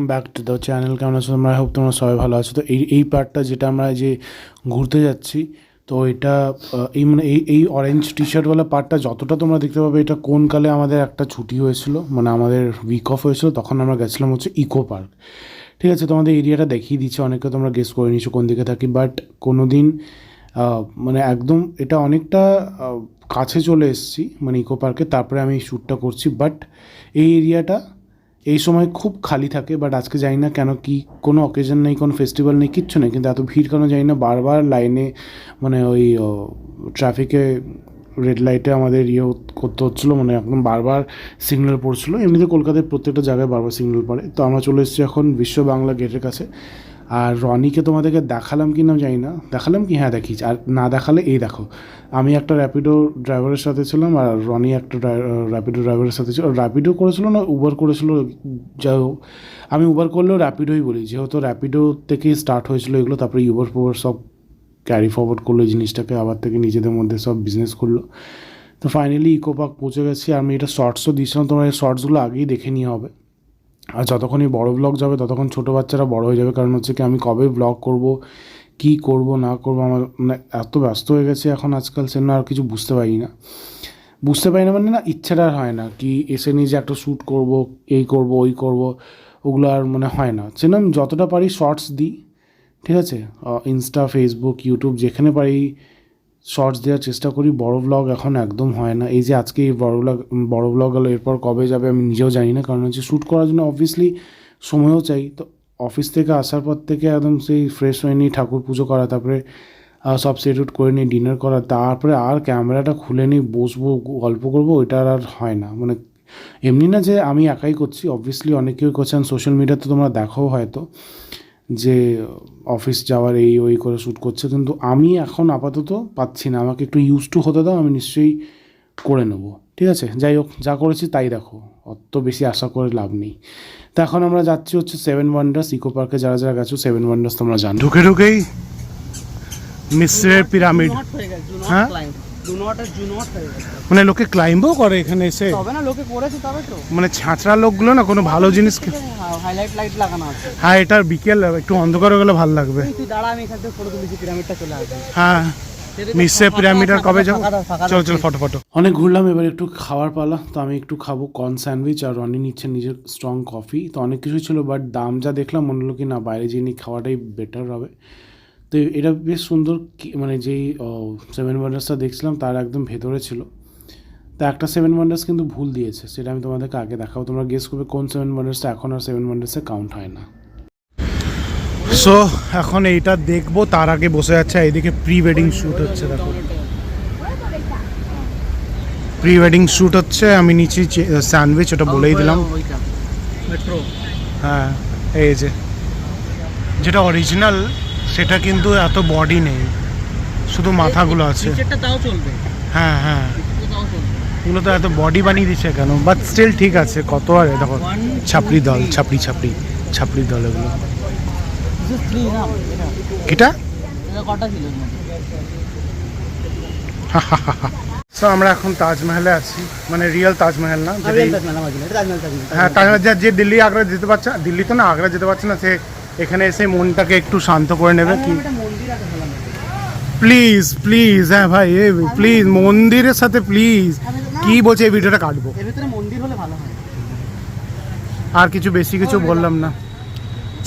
Welcome back to the channel কেমন আছো তোমরা? হোপ তোমরা সবাই ভালো আছো। তো এই এই পার্টটা যেটা আমরা যে ঘুরতে যাচ্ছি, তো এটা এই মানে এই এই অরেঞ্জ টি শার্টওয়ালা পার্টটা যতটা তোমরা দেখতে পাবে, এটা কোন কালে আমাদের একটা ছুটি হয়েছিল মানে আমাদের উইক অফ হয়েছিল, তখন আমরা গেছিলাম হচ্ছে ইকো পার্ক ঠিক আছে, তোমাদের এরিয়াটা দেখিয়ে দিচ্ছে অনেকে তোমরা গেস করে নিছো কোন দিকে থাকি বাট কোনো দিন মানে একদম এটা অনেকটা কাছে চলে এসেছি মানে ইকো পার্কে তারপরে আমি শ্যুটটা করছি বাট এই এরিয়াটা এই সময় খুব খালি থাকে বাট আজকে যাই না কেন কি, কোনো অকেশন নেই, কোনো ফেস্টিভ্যাল নেই, কিচ্ছু নেই, কিন্তু এত ভিড় কেন জানি না, বারবার লাইনে মানে ওই ট্রাফিকে রেড লাইটে আমাদের ইয়ে করতে হচ্ছিল মানে একদম বারবার সিগন্যাল পড়ছিলো। এমনিতে কলকাতায় প্রত্যেকটা জায়গায় বারবার সিগন্যাল পড়ে। তো আমরা চলে এসেছি এখন বিশ্ব বাংলা গেটের কাছে। আর রনিকে তোমাদেরকে দেখালাম কি না জানি না। দেখালাম কি? হ্যাঁ দেখিস আর না দেখালে এই দেখো, আমি একটা র্যাপিডো ড্রাইভারের সাথে ছিলাম আর রনি একটা র্যাপিডো ড্রাইভারের সাথে ছিল। র্যাপিডো করেছিল না উবার করেছিল? যাই হোক, আমি উবার করলেও র্যাপিডোই বলি। যেহেতু র্যাপিডো থেকেই স্টার্ট হয়েছিল এগুলো, তারপরে উবার ফুবার সব ক্যারি ফরওয়ার্ড করল জিনিসটাকে, আবার থেকে নিজেদের মধ্যে সব বিজনেস করল। তো ফাইনালি ইকো পার্ক পৌঁছে গেছি। আমি এটা শর্টসও দিয়েছিলাম, তোমার এই শর্টসগুলো আগেই দেখে নিয়ে হবে। আর যতক্ষণই বড়ো ব্লগ যাবে, ততক্ষণ ছোটো বাচ্চারা বড় হয়ে যাবে। কারণ হচ্ছে কি, আমি কবে ব্লগ করব, কি করব, না করব, আমার মানে এত ব্যস্ত হয়ে গেছে এখন আজকাল সে আর কিছু বুঝতে পারি না। বুঝতে পারি না মানে না, ইচ্ছাটা হয় না কি এসে নিয়ে যে একটা শ্যুট করব, এই করব, ওই করব, ওগুলো আর মানে হয় না। সে আমি যতটা পারি শর্টস দিই, ঠিক আছে? ইনস্টা ফেসবুক ইউটিউব যেখানে পারি শর্টস দেওয়ার চেষ্টা করি। বড় ব্লগ এখন একদম হয় না। এই যে আজকে এই বড় ব্লগ বড় ব্লগ হলো এরপর কবে যাবে আমি নিজেও জানি না। কারণ হচ্ছে শ্যুট করার জন্য অবভিয়াসলি সময়ও চাই। তো অফিস থেকে আসার পর থেকে একদম সেই ফ্রেশ হয়ে নিই ঠাকুর পুজো করা, তারপরে সব সেট উট করে নিই ডিনার করা, তারপরে আর ক্যামেরাটা খুলে নিই বসবো, গল্প করব ওইটা আর হয় না। মানে এমনি না যে আমি একাই করছি। অবভিয়াসলি অনেকেই করছেন সোশ্যাল মিডিয়াতে তোমরা দেখো হয়তো। যে অফিস যাওয়ার এই ওই করে শ্যুট করছে। কিন্তু আমি এখন আপাতত পাচ্ছি না। আমাকে একটু ইউজ টু হতে দাও আমি নিশ্চয়ই করে নেব। ঠিক আছে? যাই হোক যা করেছি তাই দেখো। অত বেশি আশা করে লাভ নেই। তো এখন আমরা যাচ্ছি হচ্ছে সেভেন ওয়ান্ডার্স ইকো পার্কে যারা যারা গেছো সেভেন ওয়ান্ডার্স তোমরা জানো। ঢুকে ঢুকেই মিশ্রের পিরামিড হ্যাঁ? হয়ে মানে লোকে ক্লাইম্বও করে এখানে এসে। তবে না লোকে করেছে তবে তো। মানে ছাঁচড়া লোকগুলো না কোনো ভালো জিনিস হাইলাইট লাইট লাগানো আছে। হ্যাঁ এটা বিকেল একটু অন্ধকার হয়ে গেলে ভালো লাগবে। তুই দাঁড়া আমি এখান থেকে ফটো তুলেছি পিরামিডটা চলে আসবে। হ্যাঁ মিশ্রে পিরামিড আর কবে যাব? চলো চলো ফটো ফটো অনেক ঘুরলাম এবার একটু খাওয়ার পালা তো আমি একটু খাব কর্ন স্যান্ডউইচ আর রনি নিচ্ছে নিজের স্ট্রং কফি তো অনেক কিছু ছিল বাট দাম যা দেখলাম মনে হলো কি না বাইরে নিয়ে খাওয়াটাই বেটার হবে। তো এটা বেশ সুন্দর কি- মানে যেই সেভেন ওয়ান্ডার্সটা দেখছিলাম তার একদম ভেতরে ছিল। তা একটা সেভেন ওয়ান্ডার্স কিন্তু ভুল দিয়েছে সেটা আমি তোমাদেরকে আগে দেখাবো। তোমরা গেস করবে কোন সেভেন ওয়ান্ডার্সটা এখন আর সেভেন ওয়ান্ডার্সে কাউন্ট হয় না। সো এখন এইটা দেখব তার আগে বসে যাচ্ছে এইদিকে প্রি ওয়েডিং শ্যুট হচ্ছে দেখো। প্রি ওয়েডিং শ্যুট হচ্ছে আমি নিচে স্যান্ডউইচ ওটা বলেই দিলাম। হ্যাঁ এই যে। যেটা অরিজিনাল সেটা কিন্তু এত বডি নেই। শুধু মাথাগুলো আছে। হ্যাঁ হ্যাঁ। এগুলো তো এত বডি বানিয়ে দিচ্ছে কেন বাট স্টিল ঠিক আছে কত আর দেখো ছাপড়ি দল. ছাপড়ি ছাপড়ি ছাপড়ি দল এগুলো এটা? সো আমরা এখন তাজমহলে আছি মানে রিয়েল তাজমহল না হ্যাঁ তাজমহল। তাজমহল যে- দিল্লি আগ্রা যেতে পারছে দিল্লি তো না আগ্রা যেতে পারছে না সে এখানে এসে মনটাকে একটু শান্ত করে নেবে কি। প্লিজ প্লিজ হ্যাঁ ভাই প্লিজ মন্দিরের সাথে প্লিজ কি বলছে এই ভিডিওটা কাটবো? এর ভিতরে মন্দির হলে ভালো হয়। আর কিছু বেশি কিছু বললাম না।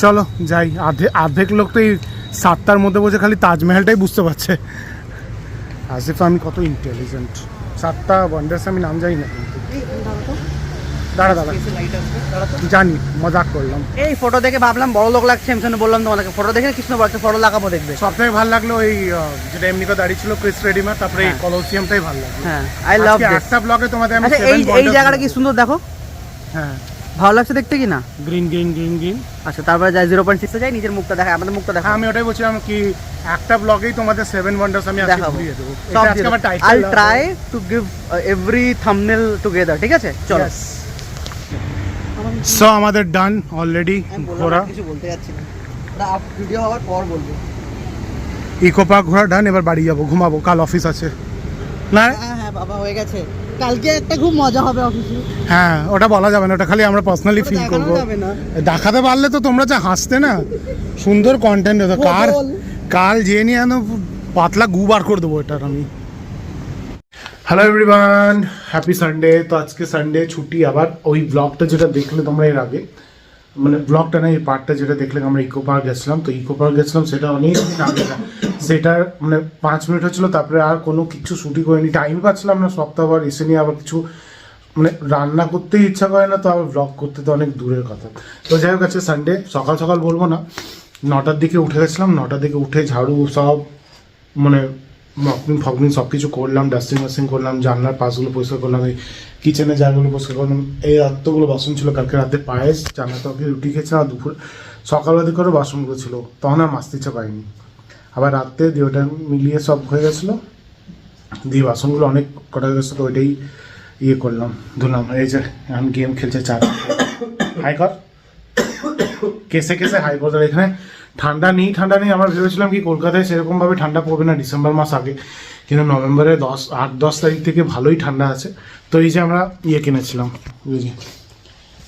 চলো যাই। আধে আধেক লোক তো এই সাতটার মধ্যে বসে খালি তাজমহলটাই বুঝতে পারছে। আসিফ আমি কত ইন্টেলিজেন্ট সাতটা ওয়ান্ডার্স আমি নাম জানি না। দাঁড়া দাঁড়া। জানি মজাক করলাম। এই ফটো দেখে ভাবলাম বড় লোক লাগছে আমি বললাম তোমাদেরকে ফটো দেখে কৃষ্ণ বলছে ফটো লাগাবো দেখবে। সব থেকে ভালো লাগল ওই যেটা এমনি করে দাঁড়িয়ে ছিল ক্রিস রেডিমার তারপরে এই হ্যাঁ। কলোসিয়ামটাই ভালো লাগল। হ্যাঁ আই লাভ ব্লগে তোমাদের আমি আচ্ছা এই এই জায়গাটা কি সুন্দর দেখো। হ্যাঁ। ভালো লাগছে দেখতে কি না? গ্রিন গ্রিন গ্রিন গ্রিন আচ্ছা তারপরে যাই জিরো পয়েন্ট সিক্সে যাই নিজের মুখটা দেখা আমাদের মুখটা দেখা। হ্যাঁ আমি ওটাই বলছিলাম কি একটা ব্লগেই তোমাদের সেভেন ওয়ান্ডার্স আমি আজকে ঘুরিয়ে দেবো। এটা আজকে আমার I try to give every thumbnail together ঠিক আছে? চলো। সো আমাদের ডান অলরেডি ঘোরা। কিছু বলতে যাচ্ছি না। ভিডিও হওয়ার পর বলব। ইকো পার্ক ঘোরা ডান এবার বাড়ি যাব ঘুমাবো কাল অফিস আছে। না? হ্যাঁ হ্যাঁ বাবা হয়ে গেছে। কালকে একটা খুব মজা হবে অফিসে হ্যাঁ ওটা বলা যাবে না ওটা খালি আমরা পার্সোনালি ফিল করব। দেখাতে পারলে তো তোমরা যা হাসতে না সুন্দর কন্টেন্ট হতো। কার কাল যে নিয়ে পাতলা গু বার করে দেবো এটার আমি। হ্যালো এভরিওয়ান হ্যাপি সানডে তো আজকে সানডে ছুটি আবার। ওই ব্লগটা যেটা দেখলে তোমরা এর আগে মানে ব্লগটা না, এই পার্টটা যেটা দেখলে আমরা ইকো পার্ক গেছিলাম। তো ইকো পার্ক গেছিলাম, সেটা অনেক আগে সেটার মানে পাঁচ মিনিট হচ্ছিল, তারপরে আর কোনো কিছু শুটিং করিনি। টাইম পাচ্ছিলাম না, সপ্তাহ আবার এসে নিয়ে আবার কিছু মানে রান্না করতেই ইচ্ছা করে না, তো আবার ব্লগ করতে তো অনেক দূরের কথা। তো যাই হোক আছে সানডে সকাল সকাল বলব না, নটার দিকে উঠে গেছিলাম, নটার দিকে উঠে ঝাড়ু সব মানে মকমিং ফকমিং সব কিছু করলাম ডাস্টিং ওয়াস্টিং করলাম, জানলার পাশগুলো পরিষ্কার করলাম, এই কিচেনের জায়গাগুলো পরিষ্কার করলাম। এই এতগুলো বাসন ছিল, কালকে রাতে পায়েস জানলা তরকারি, রুটি খেয়েছিলাম আর দুপুর সকালবেলা আরও বাসনগুলো ছিল, তখন আর মাছতে ইচ্ছা পাইনি আবার রাতে দিয়ে ওটা মিলিয়ে সব হয়ে গেছিল, দিয়ে বাসনগুলো অনেক কটা হয়ে গেছিল তো ওইটাই ইয়ে করলাম, ধুলাম। এই যে, এখন গেম খেলছে চার। হাই কর। কেসে কেসে হাই কর এখানে। ঠান্ডা নেই ঠান্ডা নেই আমরা ভেবেছিলাম কি কলকাতায় সেরকমভাবে ঠান্ডা পড়বে না ডিসেম্বর মাস আগে। কিন্তু নভেম্বরে দশ আট দশ তারিখ থেকে ভালোই ঠান্ডা আছে। তো এই যে আমরা ইয়ে কিনেছিলাম যে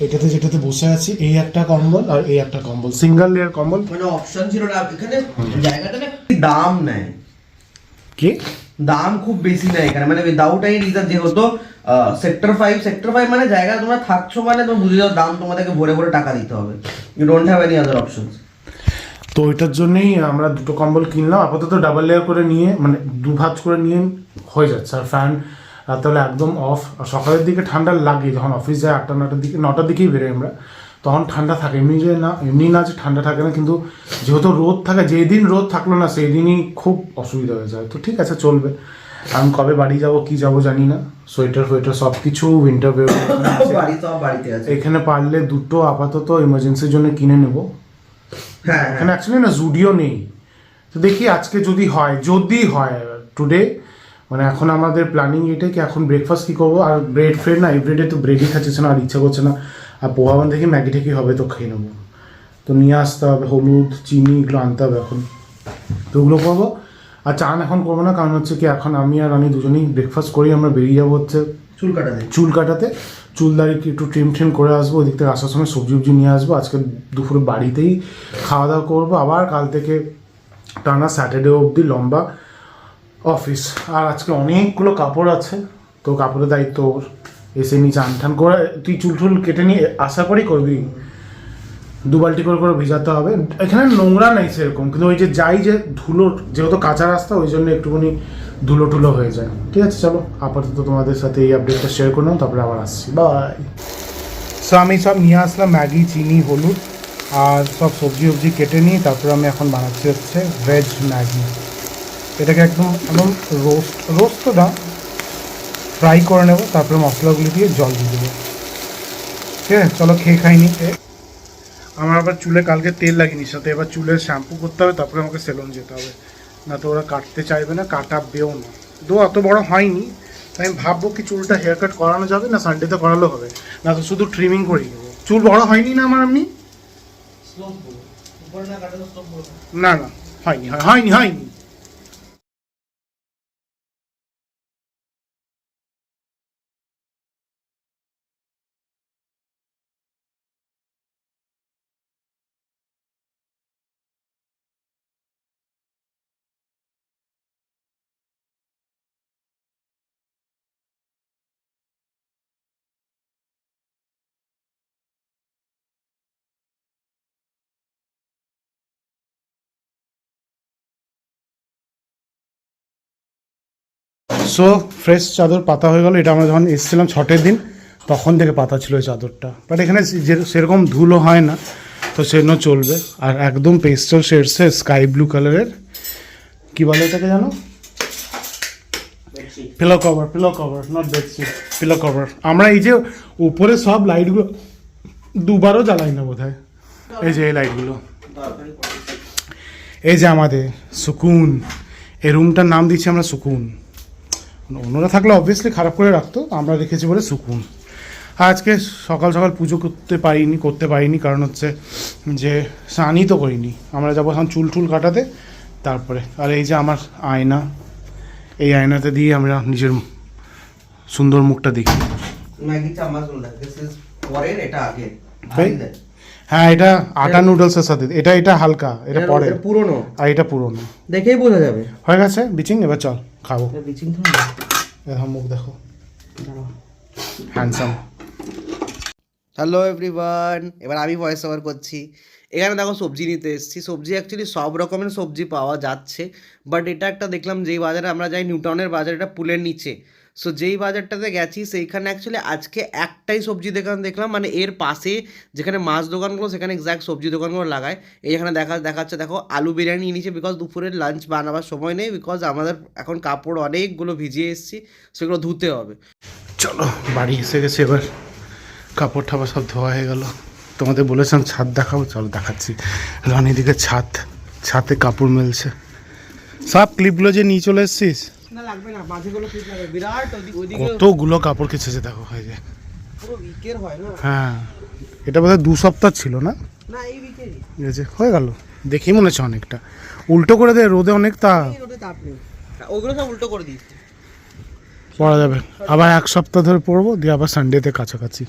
এটাতে যেটাতে বসে আছি এই একটা কম্বল আর এই একটা কম্বল সিঙ্গেল লেয়ার কম্বল। মানে অপশন ছিল না এখানে জায়গাটা না দাম নেয়। কি? দাম খুব বেশি নেয় এখানে মানে উইদাউট এনি রিজন যেহেতু সেক্টর ফাইভ সেক্টর ফাইভ মানে জায়গা তোমরা থাকছো মানে তোমরা বুঝে যাও দাম তোমাদেরকে ভরে ভরে টাকা দিতে হবে। You don't have any other options তো ওইটার জন্যই আমরা দুটো কম্বল কিনলাম। আপাতত ডাবল লেয়ার করে নিয়ে মানে দু ভাঁজ করে নিয়ে হয়ে যাচ্ছে। আর ফ্যান তাহলে একদম অফ আর সকালের দিকে ঠান্ডা লাগে যখন অফিস যায় আটটা নটার দিকে নটার দিকেই বেরোই আমরা। তখন ঠান্ডা থাকে। এমনি যে না এমনি না যে ঠান্ডা থাকে না কিন্তু যেহেতু রোদ থাকে যেই দিন রোদ থাকল না সেই দিনই খুব অসুবিধা হয়ে যায়। তো ঠিক আছে চলবে। আমি কবে বাড়ি যাব কি যাব জানি না। সোয়েটার ফোয়েটার সব কিছু উইন্টার এখানে পারলে দুটো আপাতত এমার্জেন্সির জন্য কিনে নেব। হ্যাঁ এখানে অ্যাকচুয়ালি না জুডিও নেই। তো দেখি আজকে যদি হয় যদি হয় টুডে মানে এখন আমাদের প্ল্যানিং এটাই কি এখন ব্রেকফাস্ট কি করব? আর ব্রেড ফ্রেড না এভরিডে তো ব্রেডই খাচ্ছে না আর ইচ্ছা করছে না। আর পোহাবান থেকে ম্যাগি ঠেকি হবে তো খেয়ে নেব। তো নিয়ে আসতে হবে হলুদ চিনি এগুলো আনতে হবে এখন। তো ওগুলো করব। আর চান এখন করব না কারণ হচ্ছে কি এখন আমি আর আমি দুজনেই ব্রেকফাস্ট করি আমরা বেরিয়ে যাব হচ্ছে চুল কাটাতে। চুল কাটাতে। চুল দাড়ি একটু ট্রিম ট্রিম করে আসব, ওদিক থেকে আসার সময় সবজি উবজি নিয়ে আসব। আজকে দুপুরে বাড়িতেই খাওয়া দাওয়া করব। আবার কাল থেকে টানা স্যাটারডে অবধি লম্বা অফিস আর আজকে অনেকগুলো কাপড় আছে, তো কাপড়ের দায়িত্ব ওর। এসে নিয়ে চান টান করে, তুই চুল টুল কেটে নিয়ে আশা করি করবি। দু বালতি করে করে ভিজাতে হবে। এখানে নোংরা নেই সেরকম, কিন্তু ওই যে যাই যে ধুলোর যেহেতু কাঁচা রাস্তা, ওই জন্য একটুখানি ধুলো টুলো হয়ে যায়। ঠিক আছে, চলো, আপাতত তোমাদের সাথে এই আপডেটটা শেয়ার করলাম তারপরে আবার আসছি। বাই সো আমি সব নিয়ে আসলাম, ম্যাগি, চিনি, হলুদ, আর সব সবজি ফবজি কেটে নিই তারপরে আমি এখন বানাচ্ছি হচ্ছে ভেজ ম্যাগি। এটাকে একদম একদম রোস্ট রোস্ট তো না ফ্রাই করে নেব, তারপরে মশলাগুলি দিয়ে জল দিয়ে দেবো। ঠিক আছে, চলো খেয়ে খাইনি আমার আবার চুলে কালকে তেল লাগিনি, সাথে এবার চুলের শ্যাম্পু করতে হবে, তারপরে আমাকে সেলুন যেতে হবে। না তো ওরা কাটতে চাইবে না কাটাবেও না। দো অত বড় হয়নি তাই আমি ভাববো কি চুলটা হেয়ার কাট করানো যাবে না সানডেতে করালো হবে না তো শুধু ট্রিমিং করিয়ে দেবো। চুল বড় হয়নি না আমার এমনি? না না হয়নি হয়- হয়নি হয়নি। সো ফ্রেশ চাদর পাতা হয়ে গেল। এটা আমরা যখন এসেছিলাম ছটের দিন তখন থেকে পাতা ছিল ওই চাদরটা। বাট এখানে যে সেরকম ধুলো হয় না তো সেজন্য চলবে। আর একদম পেস্টল শেডসে স্কাই ব্লু কালারের কি বলে এটাকে জানো? Pillow cover pillow cover not bedsheet pillow cover আমরা এই যে উপরে সব লাইটগুলো দুবারও জ্বালাই না বোধ হয় এই যে এই লাইটগুলো এই যে আমাদের সুকুন। এই রুমটার নাম দিচ্ছি আমরা সুকুন। অন্যরা থাকলে অবভিয়াসলি খারাপ করে রাখতো আমরা রেখেছি বলে সুকুন। আজকে সকাল সকাল পুজো করতে পারিনি করতে পারিনি কারণ হচ্ছে যে স্নানই তো করিনি। আমরা যাব এখন চুল টুল কাটাতে তারপরে আর এই যে আমার আয়না এই আয়নাতে দিয়ে আমরা নিজের সুন্দর মুখটা দেখি। হ্যাঁ এটা আটা নুডলসের সাথে এটা এটা হালকা এটা পরে পুরনো। আর এটা পুরনো। দেখেই বোঝা যাবে। হয়ে গেছে বিচিং এবার চল। খাব। মুখ দেখো। হ্যান্ডসাম হ্যালো এভরিওয়ান এবার আমি ভয়েস ওভার করছি। এখানে দেখো সবজি নিতে এসেছি। সবজি অ্যাকচুয়ালি সব রকমের সবজি পাওয়া যাচ্ছে। বাট এটা একটা দেখলাম যেই বাজারে আমরা যাই নিউটাউনের বাজার এটা পুলের নিচে। সো যেই বাজারটাতে গেছি, সেইখানে অ্যাকচুয়ালি আজকে একটাই সবজি দোকান দেখলাম। মানে এর পাশে যেখানে মাছ দোকানগুলো, সেখানে এক্স্যাক্ট সবজি দোকানগুলো লাগায়। এই এখানে দেখা, দেখাচ্ছে, দেখো, আলু বিরিয়ানি নিয়েছে বিকজ দুপুরের লাঞ্চ বানাবার সময় নেই বিকজ আমাদের এখন কাপড় অনেকগুলো ভিজিয়ে এসেছি, সেগুলো ধুতে হবে। চলো, বাড়ি এসে গেছে এবার। কাপড় ঠাপড় সব ধোয়া হয়ে গেল। তোমাদের বলেছিলাম ছাদ দেখাবো, চলো দেখাচ্ছি। রানী দিকে ছাদ, ছাদে কাপড় মেলছে। সব ক্লিপগুলো যে নিয়ে চলে এসছিস? না লাগবে না মাঝেগুলো ঠিক লাগবে। বিরাট ওইদিকে কতগুলো কাপড় কেচেছে দেখো হয়ে পুরো উইকের হয় না? হ্যাঁ। এটা বোধহয় দু সপ্তাহ ছিল না? না এই উইকেরই ঠিক আছে হয়ে গেল। দেখেই মনে হচ্ছে অনেকটা। উল্টো করে দে রোদে অনেক রোদে তাপ নেই। ওগুলো সব উল্টো করে দিয়েছি। পড়া যাবে। আবার এক সপ্তাহ ধরে পড়ব দিয়ে আবার সানডেতে কাছাকাছি।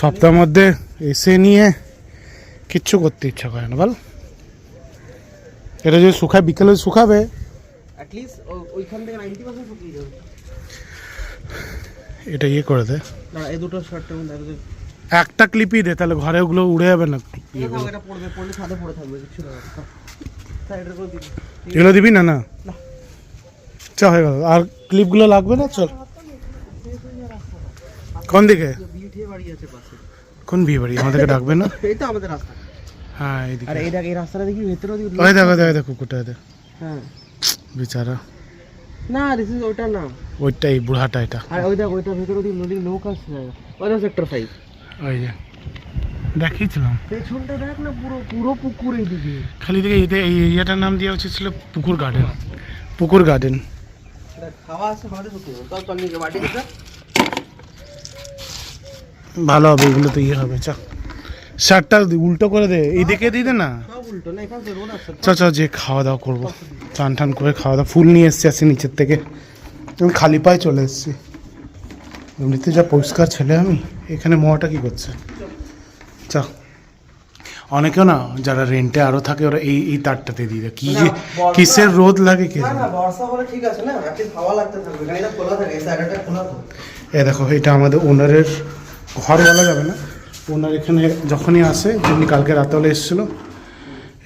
সপ্তাহের মধ্যে এসে নিয়ে কিচ্ছু করতে ইচ্ছা করে না বল। এটা যদি শুকায় বিকেলে শুকাবে। অ্যাটলিস্ট ওইখান থেকে নাইনটি পার্সেন্ট শুকিয়ে যাবে। এটা ইয়ে করে দে। না এই দুটো শার্টের মধ্যে একটা ক্লিপই দে তাহলে ঘরে ওগুলো উড়ে যাবে না। এটা পড়বে পড়লে ছাদে পড়ে থাকবে কিছু না। এগুলো দিবি না না? চা হয়ে গেল। আর ক্লিপগুলো লাগবে না? চল। কোন দিকে? বিয়ে বাড়ি আছে পাশে। কোন বিয়ে বাড়ি? আমাদেরকে ডাকবে না? এই তো আমাদের রাস্তা। হ্যাঁ এইদিকে আর এই রাস্তাটা দেখি ভেতরে দিকে ওই দেখো দেখো দেখো কুকুরটা হ্যাঁ। বেচারা। না দিস ইজ ওটা না। ওইটা এই বুড়াটা এটা। আর ওই দেখ ওইটা ভেতরে দিকে নদীর নৌকা জায়গা ওই সেক্টর ফাইভ ওই যে দেখিয়েছিলাম। পেছনটা দেখ না পুরো পুরো পুকুর এইদিকে। খালি দিকে এতে এই এরিয়াটার নাম দেওয়া উচিত ছিল পুকুর গার্ডেন পুকুর গার্ডেন আছে ভালো হবে এগুলো তো ইয়ে হবে চ শার্টটা উল্টো করে দে এই দিকে দিয়ে দে না। সব উল্টো না এখান থেকে রোড আছে। চ চ যে খাওয়া দাওয়া করব। চান টান করে খাওয়া দাওয়া ফুল নিয়ে এসছি আসি নিচের থেকে। আমি খালি পায়ে চলে এসেছি। এমনিতে যা পরিষ্কার ছেলে আমি এখানে মোয়াটা কি করছে? চ। অনেকেও না যারা রেন্টে আরও থাকে ওরা এই এই তারটাতে দিয়ে দেয়। কি যে কিসের রোদ লাগে কে না না বর্ষা হলে ঠিক আছে না অ্যাটলিস্ট হাওয়া লাগতে থাকবে গাড়িটা খোলা থাকে এই সাইডটা খোলা তো এ দেখো এটা আমাদের ওনারের ঘর বলা যাবে না? ওনার এখানে যখনই আসে যেমনি কালকে রাতেবেলা এসেছিল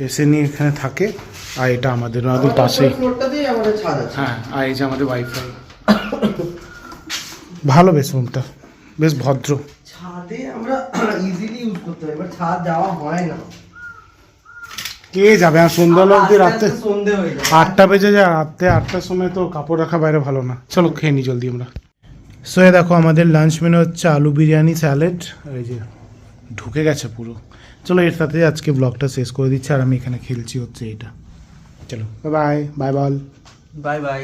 এসে নিয়ে এখানে থাকে। আর এটা আমাদের ওনাদের পাশেই। হ্যাঁ আর এই যে আমাদের ওয়াইফাই ভালো বেশ রুমটা বেশ ভদ্র। ছাদে আমরা ইজিলি ইউজ করতে পারি ছাদ যাওয়া হয় না। কে যাবে? আর সন্ধ্যাবেলা অব্দি আস্তে রাতে আটটা বেজে যায় রাতে আটটার সময় তো কাপড় রাখা বাইরে ভালো না। চলো খেয়ে নি জলদি আমরা। সো দেখো আমাদের লাঞ্চ মেনু হচ্ছে আলু বিরিয়ানি স্যালাড এই যে ঢুকে গেছে পুরো। চলো এর সাথে আজকে ব্লগটা শেষ করে দিচ্ছি, আর আমি এখানে খেলছি হচ্ছে এটা। চলো বাই বাই বল বাই বাই